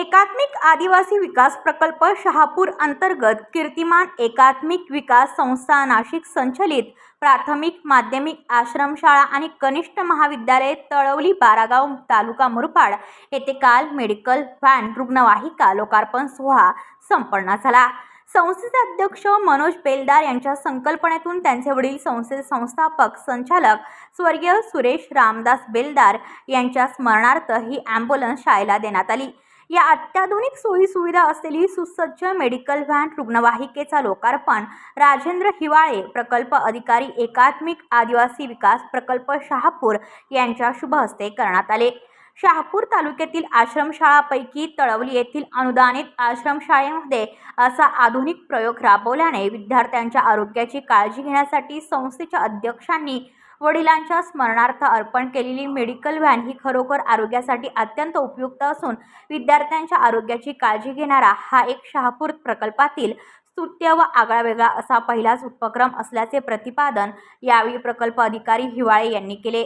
एकात्मिक आदिवासी विकास प्रकल्प शहापूर अंतर्गत कीर्तिमान एकात्मिक विकास संस्था नाशिक संचलित प्राथमिक माध्यमिक आश्रमशाळा आणि कनिष्ठ महाविद्यालय तळवली बारागाव तालुका मुरपाड येथे काल मेडिकल व्हॅन रुग्णवाहिका लोकार्पण सोहळा संपन्न झाला. संस्थेचे अध्यक्ष मनोज बेलदार यांच्या संकल्पनेतून त्यांचे वडील संस्थेचे संस्थापक संचालक स्वर्गीय सुरेश रामदास बेलदार यांच्या स्मरणार्थ ही ॲम्ब्युलन्स शाळेला देण्यात आली. या अत्याधुनिक सोयीसुविधा असलेली सुसज्ज मेडिकल व्हॅन रुग्णवाहिकेचा लोकार्पण. राजेंद्र हिवाळे प्रकल्प अधिकारी एकात्मिक आदिवासी विकास प्रकल्प शहापूर यांच्या शुभ हस्ते करण्यात आले. शहापूर तालुक्यातील आश्रमशाळापैकी तळवली येथील अनुदानित आश्रमशाळेमध्ये असा आधुनिक प्रयोग राबवल्याने विद्यार्थ्यांच्या आरोग्याची काळजी घेण्यासाठी संस्थेच्या अध्यक्षांनी वडिलांच्या स्मरणार्थ अर्पण केलेली मेडिकल व्हॅन ही खरोखर आरोग्यासाठी अत्यंत उपयुक्त असून विद्यार्थ्यांच्या आरोग्याची काळजी घेणारा हा एक शहापूर प्रकल्पातील स्तुत्य व आगळावेगळा असा पहिलाच उपक्रम असल्याचे प्रतिपादन यावेळी प्रकल्प अधिकारी हिवाळे यांनी केले.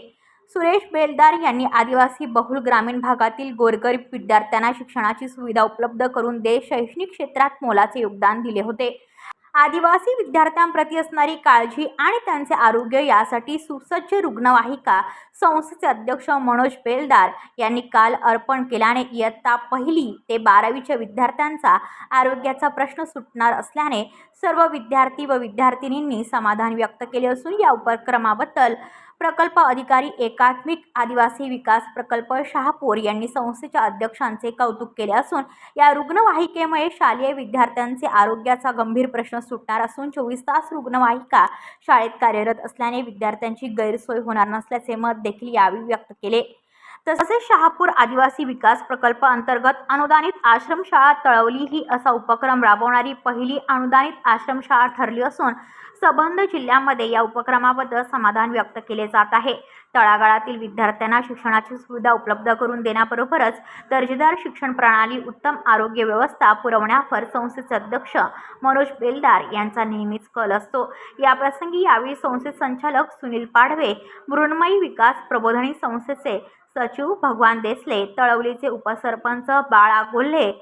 सुरेश बेलदार यांनी आदिवासी बहुल ग्रामीण भागातील गोरगरीब विद्यार्थ्यांना शिक्षणाची सुविधा उपलब्ध करून देश शैक्षणिक क्षेत्रात मोलाचे योगदान दिले होते. आदिवासी विद्यार्थ्यांप्रती असणारी काळजी आणि त्यांचे आरोग्य यासाठी सुसज्ज रुग्णवाहिका संस्थेचे अध्यक्ष मनोज बेलदार यांनी काल अर्पण केल्याने इयत्ता पहिली ते बारावीच्या विद्यार्थ्यांचा आरोग्याचा प्रश्न सुटणार असल्याने सर्व विद्यार्थी व विद्यार्थिनींनी समाधान व्यक्त केले असून या उपक्रमाबद्दल प्रकल्प अधिकारी एकात्मिक आदिवासी विकास प्रकल्प शहापूर यांनी संस्थेच्या अध्यक्षांचे कौतुक केले असून या रुग्णवाहिकेमुळे शालेय विद्यार्थ्यांचे आरोग्याचा गंभीर प्रश्न सुटणार असून चोवीस तास रुग्णवाहिका शाळेत कार्यरत असल्याने विद्यार्थ्यांची गैरसोय होणार नसल्याचे मत देखील यावेळी व्यक्त केले. तसेच शहापूर आदिवासी विकास प्रकल्प अंतर्गत अनुदानित आश्रमशाळा तळवली ही असा उपक्रम राबवणारी पहिली अनुदानित आश्रमशाळा ठरली असून संबंध जिल्ह्यामध्ये या उपक्रमाबद्दल समाधान व्यक्त केले जात आहे. तळागाळातील विद्यार्थ्यांना शिक्षणाची सुविधा उपलब्ध करून देण्याबरोबरच दर्जेदार शिक्षण प्रणाली उत्तम आरोग्य व्यवस्था पुरवण्यावर संस्थेचे अध्यक्ष मनोज बेलदार यांचा नेहमीच कल असतो. याप्रसंगी यावेळी संस्थे संचालक सुनील पाडवे मृण्मयी विकास प्रबोधनी संस्थेचे सचिव भगवान देसले तळवलीचे उपसरपंच बाळा गोल्हे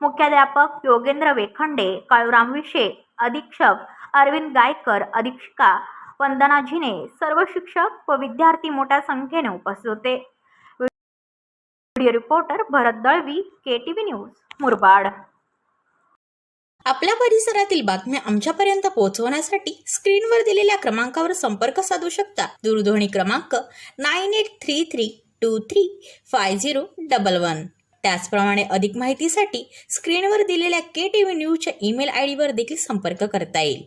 मुख्याध्यापक योगेंद्र वेखंडे काळूराम विशे अधीक्षक अरविंद गायकर अधीक्षिका वंदना झिने सर्व शिक्षक व विद्यार्थी मोठ्या संख्येने उपस्थित होते. Video reporter Bharat Dalvi K T V news Murbad. आपल्या परिसरातील बातम्या आमच्यापर्यंत पोहोचवण्यासाठी स्क्रीनवर दिलेल्या क्रमांकावर संपर्क साधू शकता. दूरध्वनी क्रमांक nine eight three three two three five zero double one. त्याचप्रमाणे अधिक माहितीसाठी स्क्रीनवर दिलेल्या के टी व्ही न्यूजच्या ईमेल आय डीवर देखील संपर्क करता येईल.